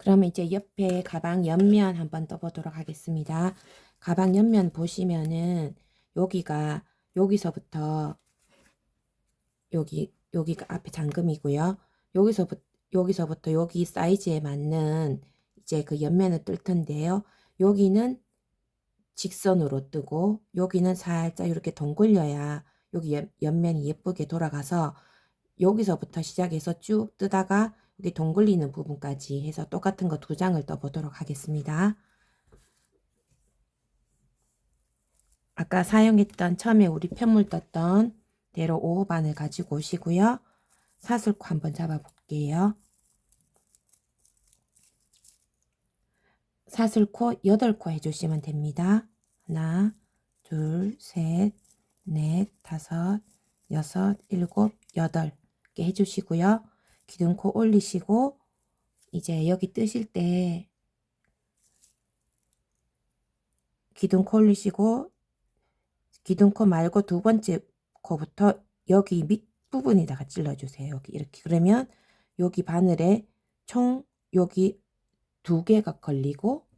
그러면 이제 옆에 가방 옆면 한번 떠보도록 하겠습니다. 가방 옆면 보시면은 여기가 여기서부터 여기 여기가 앞에 잠금이고요. 여기서부터 여기서부터 여기 사이즈에 맞는 이제 그 옆면을 뜰 텐데요. 여기는 직선으로 뜨고 여기는 살짝 이렇게 동굴려야 여기 옆, 옆면이 예쁘게 돌아가서 여기서부터 시작해서 쭉 뜨다가 여기 동굴리는 부분까지 해서 똑같은 거 두 장을 떠보도록 하겠습니다. 아까 사용했던 처음에 우리 편물 떴던 대로 5호 반을 가지고 오시고요. 사슬코 한번 잡아 볼게요. 사슬코 8코 해주시면 됩니다. 하나, 둘, 셋, 넷, 다섯, 여섯, 일곱, 여덟 개 해주시고요. 기둥코 올리시고 이제 여기 뜨실 때 기둥코 올리시고 기둥코 말고 두 번째 코부터 여기 밑 부분에다가 찔러주세요. 여기 이렇게 그러면 여기 바늘에 총 여기 두 개가 걸리고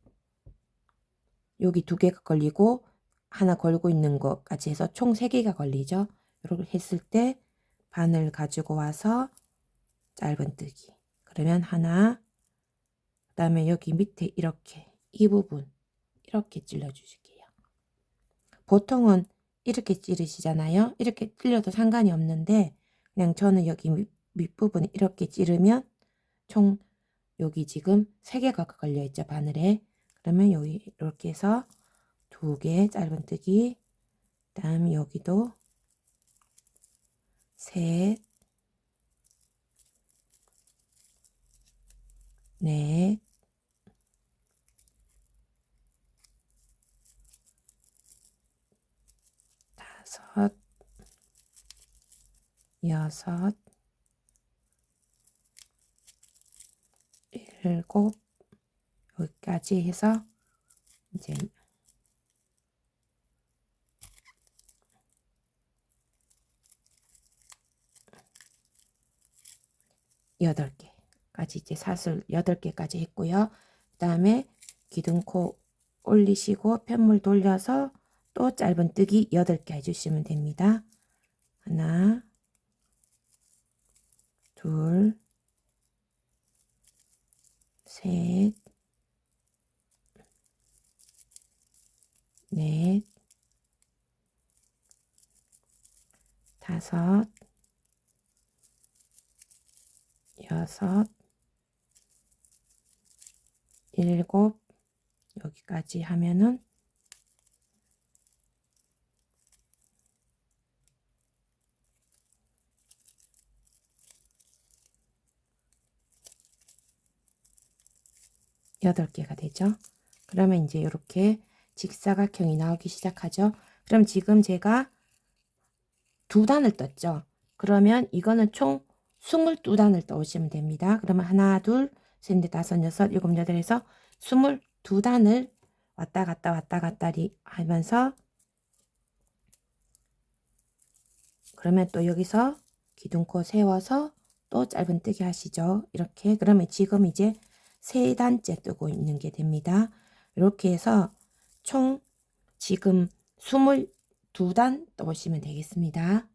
여기 두 개가 걸리고 하나 걸고 있는 것까지 해서 총 세 개가 걸리죠. 이렇게 했을 때 바늘 가지고 와서 짧은뜨기. 그러면 하나 그 다음에 여기 밑에 이렇게 이 부분 이렇게 찔러 주실게요. 보통은 이렇게 찌르시잖아요. 이렇게 찔려도 상관이 없는데 그냥 저는 여기 밑, 밑부분 이렇게 찌르면 총 여기 지금 세 개가 걸려 있죠 바늘에. 그러면 여기 이렇게 해서 두 개 짧은뜨기. 그 다음에 여기도 셋 넷, 다섯, 여섯, 일곱, 여기까지 해서 이제 여덟 개 까지 이제 사슬 여덟 개까지 했고요. 그 다음에 기둥코 올리시고 편물 돌려서 또 짧은뜨기 여덟 개 해주시면 됩니다. 하나, 둘, 셋, 넷, 다섯, 여섯, 일곱, 여기까지 하면은 여덟 개가 되죠. 그러면 이제 이렇게 직사각형이 나오기 시작하죠. 그럼 지금 제가 두 단을 떴죠. 그러면 이거는 총 22단을 떠오시면 됩니다. 그러면 하나, 둘, 셋, 넷, 다섯, 여섯, 일곱, 여덟 해서 22단을 왔다 갔다 왔다 갔다 하면서 그러면 또 여기서 기둥코 세워서 또 짧은뜨기 하시죠. 이렇게 그러면 지금 이제 세 단째 뜨고 있는 게 됩니다. 이렇게 해서 총 지금 22단 떠보시면 되겠습니다.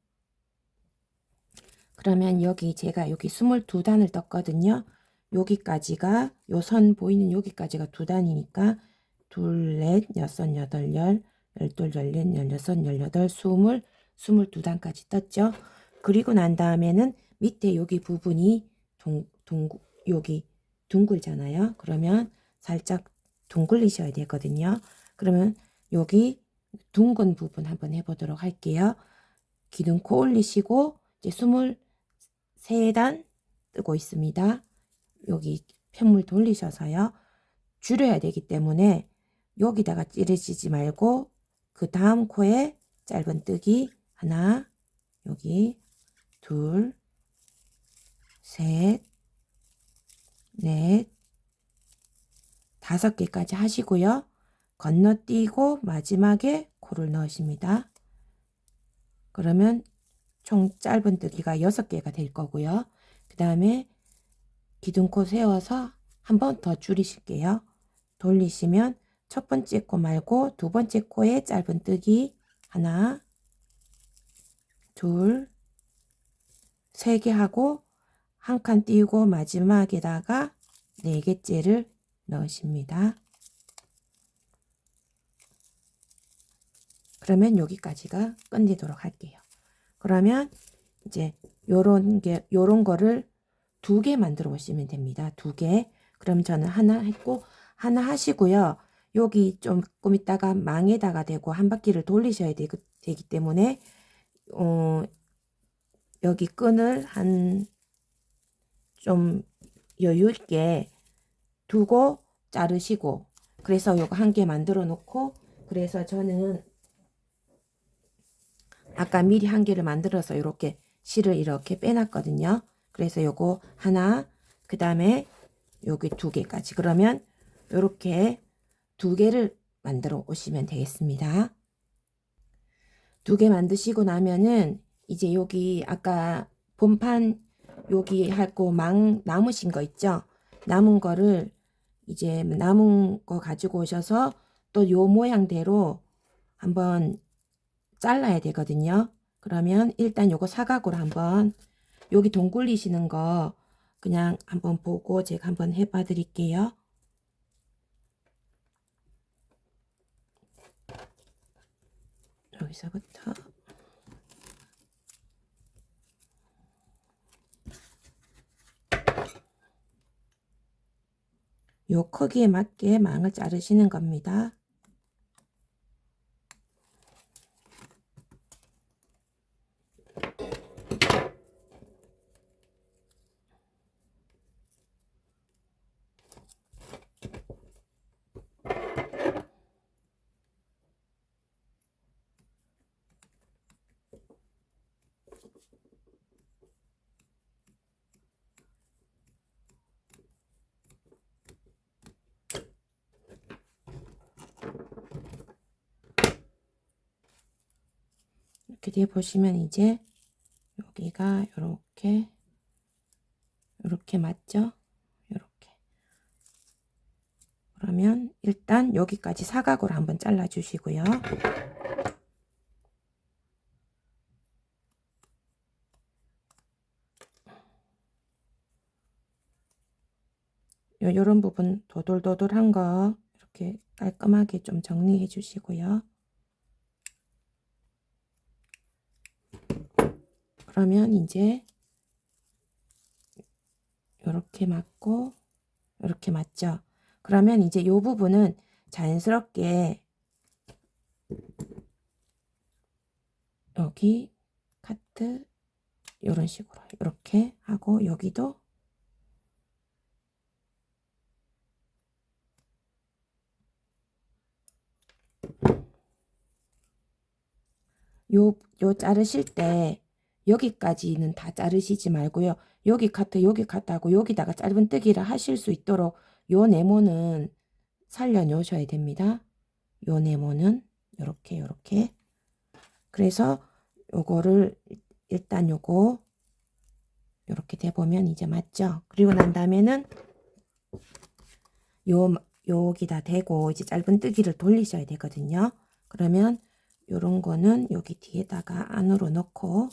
그러면 여기 제가 여기 22단을 떴거든요. 여기까지가 요 선 보이는 여기까지가 두 단이니까 둘, 넷, 여섯, 여덟, 열, 열둘, 열넷, 열여섯, 열여덟, 스물, 스물두 단까지 떴죠. 그리고 난 다음에는 밑에 여기 부분이 동, 동, 여기 둥글잖아요. 그러면 살짝 둥글리셔야 되거든요. 그러면 여기 둥근 부분 한번 해보도록 할게요. 기둥코 올리시고 이제 스물 세단 뜨고 있습니다. 여기 편물 돌리셔서요. 줄여야 되기 때문에 여기다가 찌르시지 말고 그 다음 코에 짧은 뜨기 하나 여기 둘 셋, 넷, 다섯 개까지 하시고요. 건너뛰고 마지막에 코를 넣으십니다. 그러면 총 짧은 뜨기가 여섯 개가 될 거고요. 그 다음에 기둥코 세워서 한 번 더 줄이실게요. 돌리시면 첫 번째 코 말고 두 번째 코에 짧은 뜨기 하나, 둘, 세 개 하고 한 칸 띄우고 마지막에다가 네 개째를 넣으십니다. 그러면 여기까지가 끝내도록 할게요. 그러면 이제 요런 게 요런 거를 두 개 만들어 보시면 됩니다. 두 개. 그럼 저는 하나 했고 하나 하시고요. 여기 조금 있다가 망에다가 대고 한 바퀴를 돌리셔야 되, 되기 때문에 어, 여기 끈을 한 좀 여유 있게 두고 자르시고 그래서 요거 한 개 만들어 놓고 그래서 저는 아까 미리 한 개를 만들어서 이렇게 실을 이렇게 빼놨거든요. 그래서 요거 하나 그 다음에 여기 두 개까지 그러면 요렇게 두 개를 만들어 오시면 되겠습니다. 두 개 만드시고 나면은 이제 여기 아까 본판 여기 할거 망 남으신 거 있죠? 남은 거를 이제 남은 거 가지고 오셔서 또 요 모양대로 한번 잘라야 되거든요. 그러면 일단 요거 사각으로 한번 여기 동 굴리시는 거 그냥 한번 보고 제가 한번 해봐 드릴게요. 여기서부터 요 크기에 맞게 망을 자르시는 겁니다. 이렇게 뒤에 보시면 이제 여기가 이렇게 이렇게 맞죠? 이렇게 그러면 일단 여기까지 사각으로 한번 잘라 주시고요. 요, 요런 부분 도돌도돌한 거 이렇게 깔끔하게 좀 정리해 주시고요. 그러면 이제 이렇게 맞고 이렇게 맞죠. 그러면 이제 이 부분은 자연스럽게 여기 카트 이런 식으로 이렇게 하고 여기도 요, 요 자르실 때 여기까지는 다 자르시지 말고요. 여기 카트, 여기 카트 하고 여기다가 짧은 뜨기를 하실 수 있도록 요 네모는 살려 놓으셔야 됩니다. 요 네모는 요렇게 요렇게 그래서 요거를 일단 요거 요렇게 대보면 이제 맞죠? 그리고 난 다음에는 요 여기다 대고 이제 짧은 뜨기를 돌리셔야 되거든요. 그러면 요런 거는 여기 뒤에다가 안으로 넣고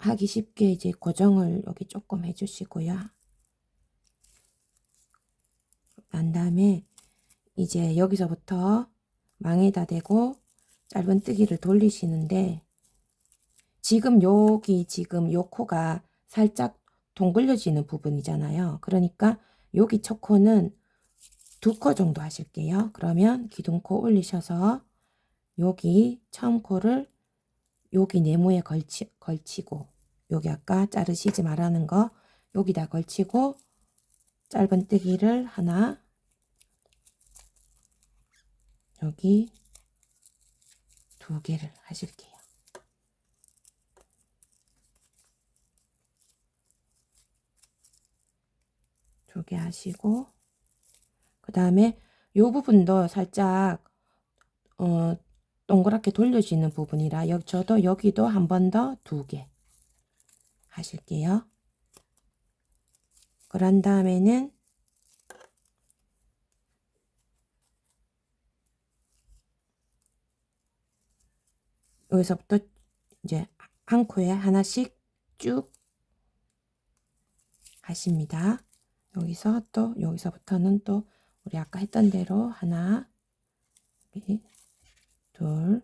하기 쉽게 이제 고정을 여기 조금 해주시고요. 난 다음에 이제 여기서부터 망에다 대고 짧은 뜨기를 돌리시는데 지금 여기 지금 요 코가 살짝 동글려지는 부분이잖아요. 그러니까 여기 첫 코는 두 코 정도 하실게요. 그러면 기둥코 올리셔서 여기 처음 코를 여기 네모에 걸치, 걸치고 여기 아까 자르시지 말라는 거 여기다 걸치고 짧은 뜨기를 하나 여기 두 개를 하실게요. 두 개 하시고 그 다음에 요 부분도 살짝 어 동그랗게 돌려지는 부분이라 저도 여기도 한 번 더 두 개 하실게요. 그런 다음에는 여기서부터 이제 한 코에 하나씩 쭉 하십니다. 여기서 또 여기서부터는 또 우리 아까 했던 대로 하나, 둘,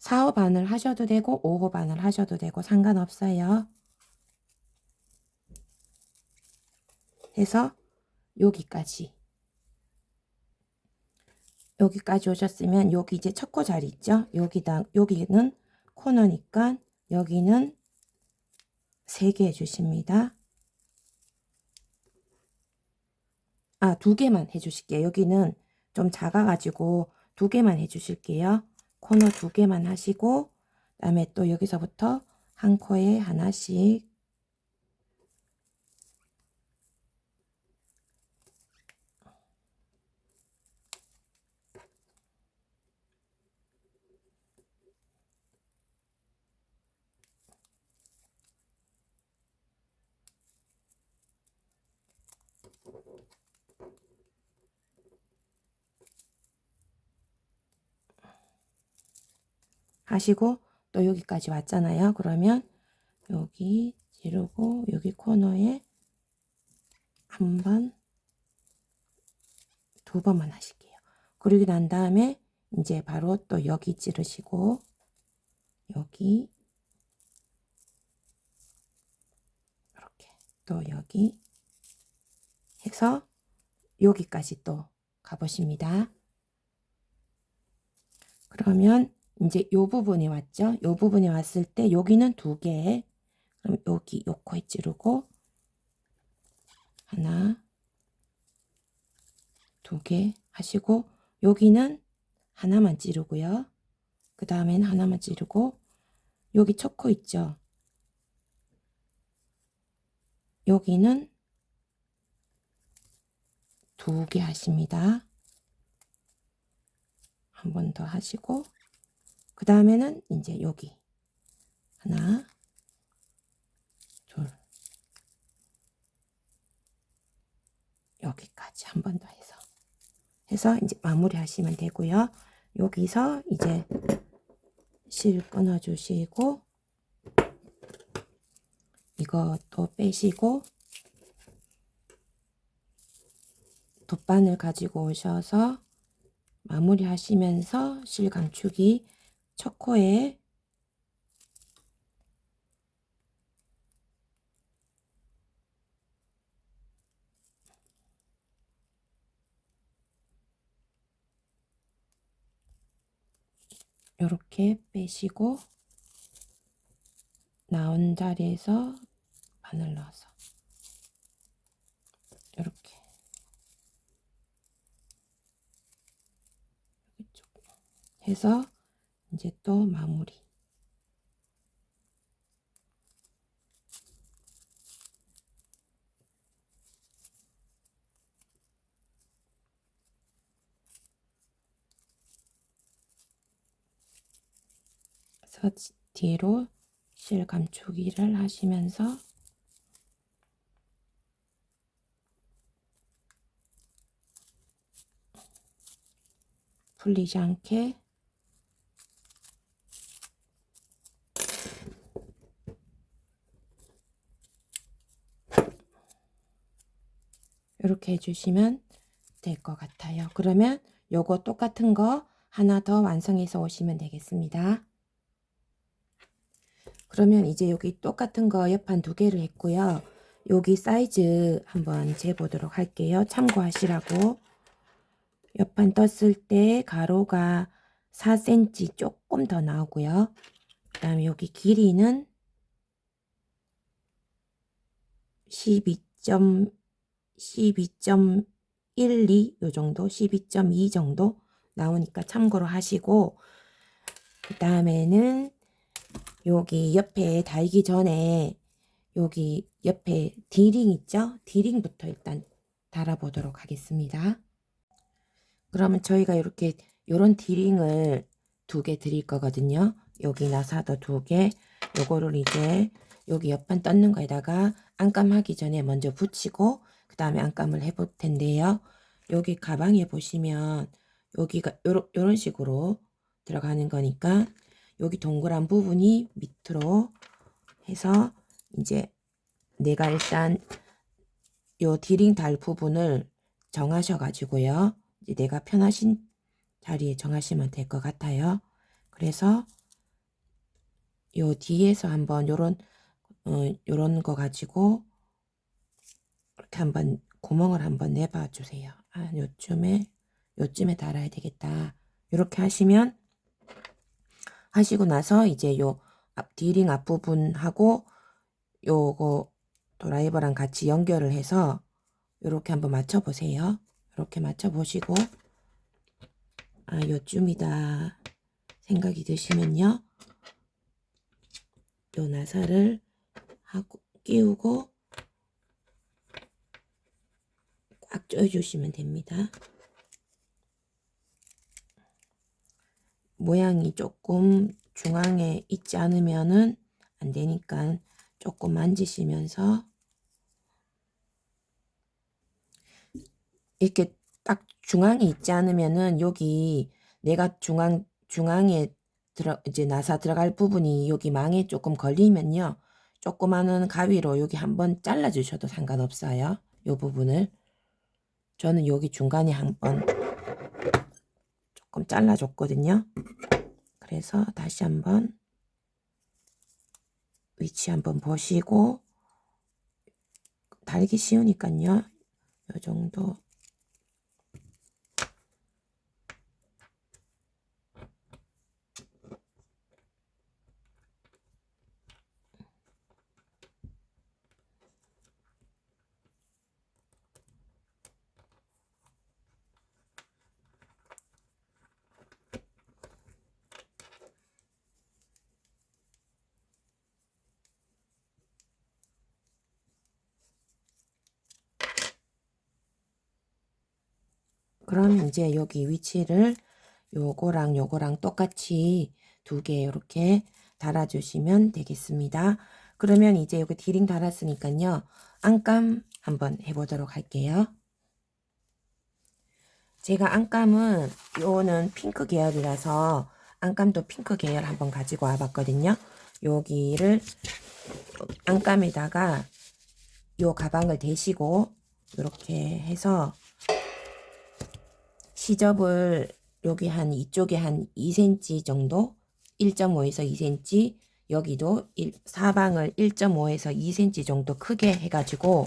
4호 반을 하셔도 되고 5호 반을 하셔도 되고 상관없어요. 해서 여기까지 여기까지 오셨으면 여기 이제 첫코 자리 있죠? 여기다 여기는 코너니까 여기는 3개 해주십니다. 아, 두 개만 해주실게요. 여기는 좀 작아가지고 두 개만 해주실게요. 코너 두 개만 하시고, 그 다음에 또 여기서부터 한 코에 하나씩 하시고 또 여기까지 왔잖아요. 그러면 여기 지르고 여기 코너에 한 번, 두 번만 하실게요. 그러고 난 다음에 이제 바로 또 여기 찌르시고 여기 이렇게 또 여기 해서 여기까지 또 가보십니다. 그러면 이제 요 부분이 왔죠? 요 부분이 왔을 때 여기는 두 개. 그럼 여기 요 코에 찌르고 하나 두 개 하시고 여기는 하나만 찌르고요. 그 다음엔 하나만 찌르고 여기 첫 코 있죠? 여기는 두 개 하십니다. 한 번 더 하시고 그 다음에는 이제 여기. 하나 둘. 여기까지 한 번 더 해서. 해서 이제 마무리 하시면 되고요. 여기서 이제 실 끊어 주시고 이것도 빼시고 돗바늘 가지고 오셔서 마무리 하시면서 실 감추기 첫 코에 이렇게 빼시고 나온 자리에서 바늘 넣어서 이렇게. 해서 이제 또 마무리. 그래서 뒤로 실 감추기를 하시면서 풀리지 않게 이렇게 해주시면 될 것 같아요. 그러면 요거 똑같은 거 하나 더 완성해서 오시면 되겠습니다. 그러면 이제 여기 똑같은 거 옆판 두 개를 했고요. 여기 사이즈 한번 재보도록 할게요. 참고하시라고. 옆판 떴을 때 가로가 4cm 조금 더 나오고요. 그 다음에 여기 길이는 12. 12.12 요 정도 12.2 정도 나오니까 참고로 하시고 그 다음에는 여기 옆에 달기 전에 여기 옆에 디링 있죠? 디링부터 일단 달아보도록 하겠습니다. 그러면 저희가 이렇게 요런 디링을 두 개 드릴 거거든요. 여기 나사도 두 개. 요거를 이제 여기 옆판 떴는 거에다가 안감하기 전에 먼저 붙이고 그 다음에 안감을 해볼 텐데요. 여기 가방에 보시면 여기가 요런, 식으로 들어가는 거니까 여기 동그란 부분이 밑으로 해서 이제 내가 일단 요 디링 달 부분을 정하셔 가지고요. 이제 내가 편하신 자리에 정하시면 될 것 같아요. 그래서 요 뒤에서 한번 요런 어, 요런 거 가지고 이렇게 한번 구멍을 한번 내봐 주세요. 아, 요쯤에 요쯤에 달아야 되겠다. 이렇게 하시면 하시고 나서 이제 요 앞, 디링 앞부분하고 요거 드라이버랑 같이 연결을 해서 이렇게 한번 맞춰 보세요. 이렇게 맞춰 보시고 아 요쯤이다 생각이 드시면요. 요 나사를 하고 끼우고 꽉 조여주시면 됩니다. 모양이 조금 중앙에 있지 않으면은 안 되니까 조금 만지시면서 이렇게 딱 중앙에 있지 않으면은 여기 내가 중앙 중앙에 들어 이제 나사 들어갈 부분이 여기 망에 조금 걸리면요. 조그마한 가위로 여기 한번 잘라 주셔도 상관없어요. 요 부분을 저는 여기 중간에 한번 조금 잘라 줬거든요. 그래서 다시 한번 위치 한번 보시고 달기 쉬우니까요. 요 정도 그러면 이제 여기 위치를 요거랑 요거랑 똑같이 두 개 이렇게 달아주시면 되겠습니다. 그러면 이제 여기 디링 달았으니까요. 안감 한번 해보도록 할게요. 제가 안감은 요는 핑크 계열이라서 안감도 핑크 계열 한번 가지고 와봤거든요. 여기를 안감에다가 요 가방을 대시고 이렇게 해서 시접을 여기 한 이쪽에 한 2cm 정도 1.5에서 2cm 여기도 1, 사방을 1.5에서 2cm 정도 크게 해가지고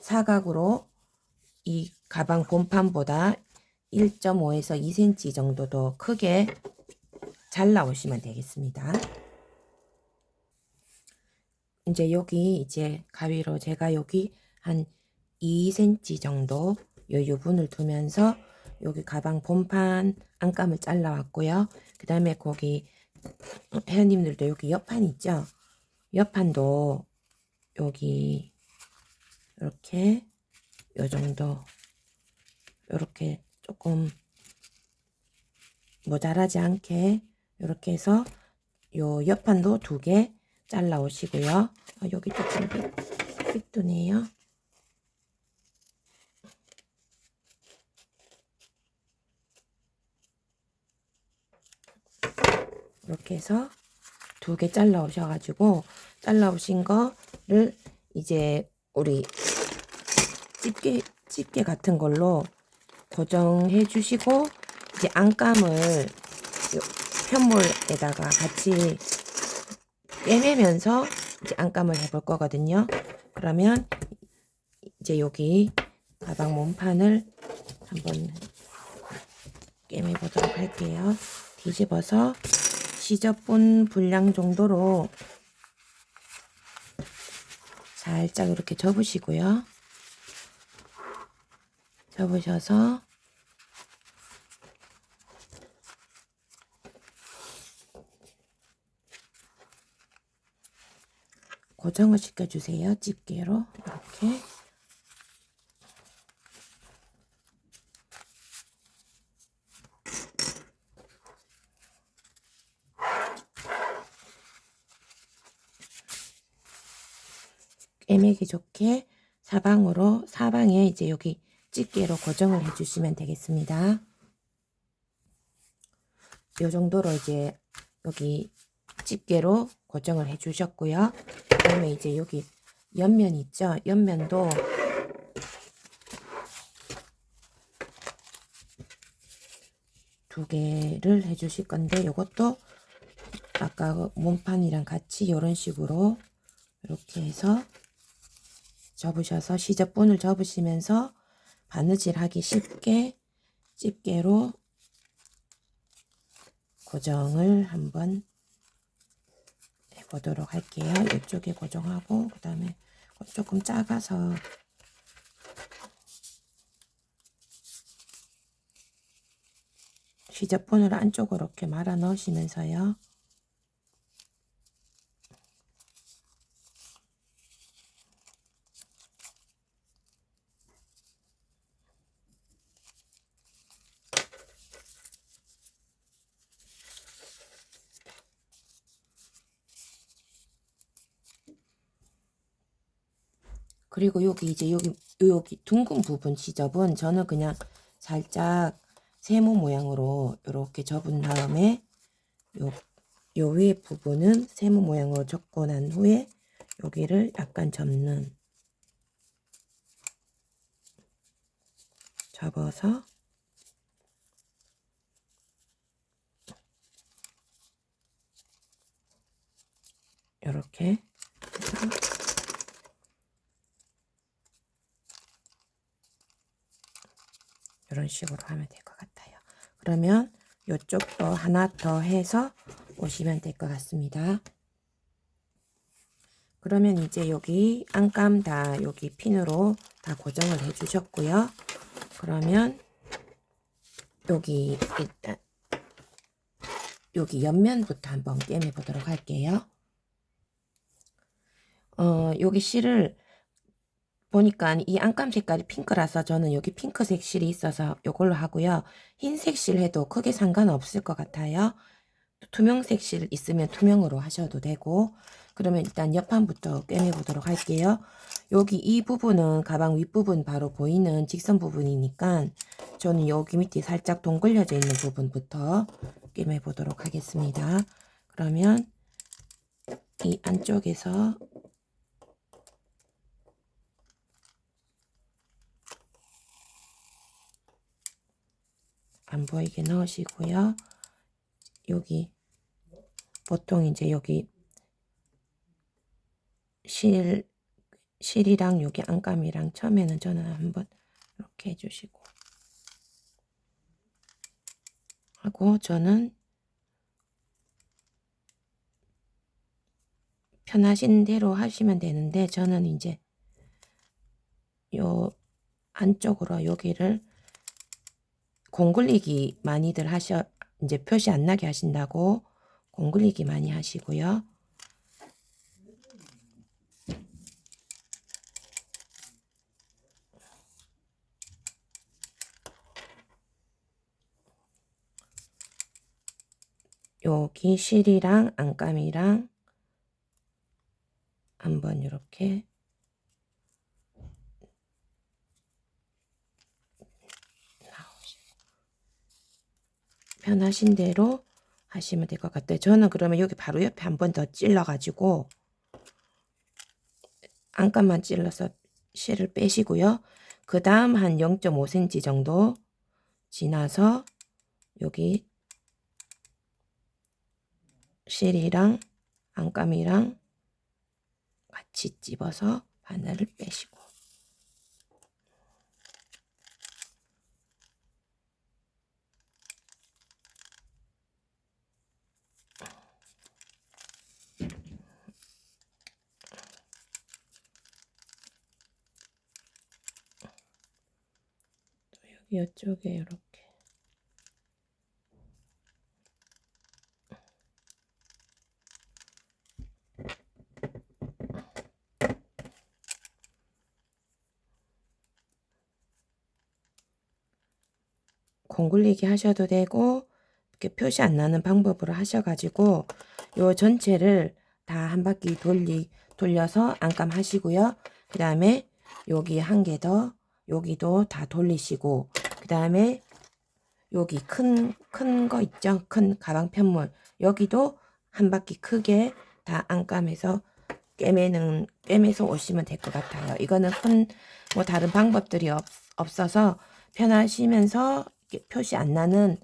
사각으로 이 가방 본판보다 1.5에서 2cm 정도 더 크게 잘라 오시면 되겠습니다. 이제 여기 이제 가위로 제가 여기 한 2cm 정도 요 유분을 두면서 여기 가방 본판 안감을 잘라왔고요. 그 다음에 거기 회원님들도 여기 옆판 있죠? 옆판도 여기 이렇게 요 정도 이렇게 조금 모자라지 않게 이렇게 해서 요 옆판도 두 개 잘라 오시고요. 어, 여기 조금 삐, 삐뚤네요. 이렇게 해서 두 개 잘라 오셔가지고 잘라 오신 거를 이제 우리 집게 집게 같은 걸로 고정해 주시고 이제 안감을 편물에다가 같이 꿰매면서 이제 안감을 해볼 거거든요. 그러면 이제 여기 가방 몸판을 한번 꿰매 보도록 할게요. 뒤집어서 시접분 분량 정도로 살짝 이렇게 접으시고요. 접으셔서 고정을 시켜주세요. 집게로 이렇게 꿰매기 좋게 사방으로 사방에 이제 여기 집게로 고정을 해주시면 되겠습니다. 이 정도로 이제 여기 집게로 고정을 해 주셨고요. 그 다음에 이제 여기 옆면 있죠? 옆면도 두 개를 해 주실 건데 이것도 아까 그 몸판이랑 같이 이런 식으로 이렇게 해서 접으셔서 시접 분을 접으시면서 바느질 하기 쉽게 집게로 고정을 한번 해보도록 할게요. 이쪽에 고정하고 그 다음에 조금 작아서 시접분을 안쪽으로 이렇게 말아 넣으시면서요. 그리고 여기 이제 여기 여기 둥근 부분 지접은 저는 그냥 살짝 세모 모양으로 이렇게 접은 다음에 요, 요 위에 부분은 세모 모양으로 접고 난 후에 여기를 약간 접는. 접어서 이렇게 해서 이런 식으로 하면 될 것 같아요. 그러면 이쪽도 하나 더 해서 오시면 될 것 같습니다. 그러면 이제 여기 안감 다 여기 핀으로 다 고정을 해 주셨고요. 그러면 여기 일단 여기 옆면부터 한번 꿰매 보도록 할게요. 어, 여기 실을 보니까 이 안감 색깔이 핑크라서 저는 여기 핑크색 실이 있어서 이걸로 하고요. 흰색 실 해도 크게 상관없을 것 같아요. 투명색 실 있으면 투명으로 하셔도 되고 그러면 일단 옆판부터 꿰매 보도록 할게요. 여기 이 부분은 가방 윗부분 바로 보이는 직선 부분이니까 저는 여기 밑에 살짝 동글려져 있는 부분부터 꿰매 보도록 하겠습니다. 그러면 이 안쪽에서 안 보이게 넣으시고요. 여기 보통 이제 여기 실 실이랑 여기 안감이랑 처음에는 저는 한번 이렇게 해주시고 하고 저는 편하신 대로 하시면 되는데 저는 이제 요 안쪽으로 여기를 공굴리기 많이들 하셔 이제 표시 안 나게 하신다고 공굴리기 많이 하시고요. 여기 실이랑 안감이랑 한번 이렇게 편하신 대로 하시면 될 것 같아요. 저는 그러면 여기 바로 옆에 한 번 더 찔러가지고 안감만 찔러서 실을 빼시고요. 그 다음 한 0.5cm 정도 지나서 여기 실이랑 안감이랑 같이 집어서 바늘을 빼시고 이쪽에 이렇게 공굴리기 하셔도 되고 이렇게 표시 안 나는 방법으로 하셔가지고 요 전체를 다 한 바퀴 돌리 돌려서 안감 하시고요. 그 다음에 여기 한 개 더, 여기도 다 돌리시고, 그 다음에 여기 큰, 큰 거 있죠? 큰 가방 편물. 여기도 한 바퀴 크게 다 안감해서 꿰매는, 꿰매서 오시면 될 것 같아요. 이거는 큰, 뭐 다른 방법들이 없, 없어서 편하시면서 표시 안 나는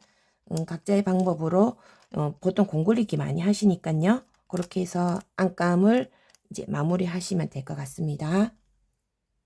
음, 각자의 방법으로 어, 보통 공굴리기 많이 하시니까요. 그렇게 해서 안감을 이제 마무리 하시면 될 것 같습니다.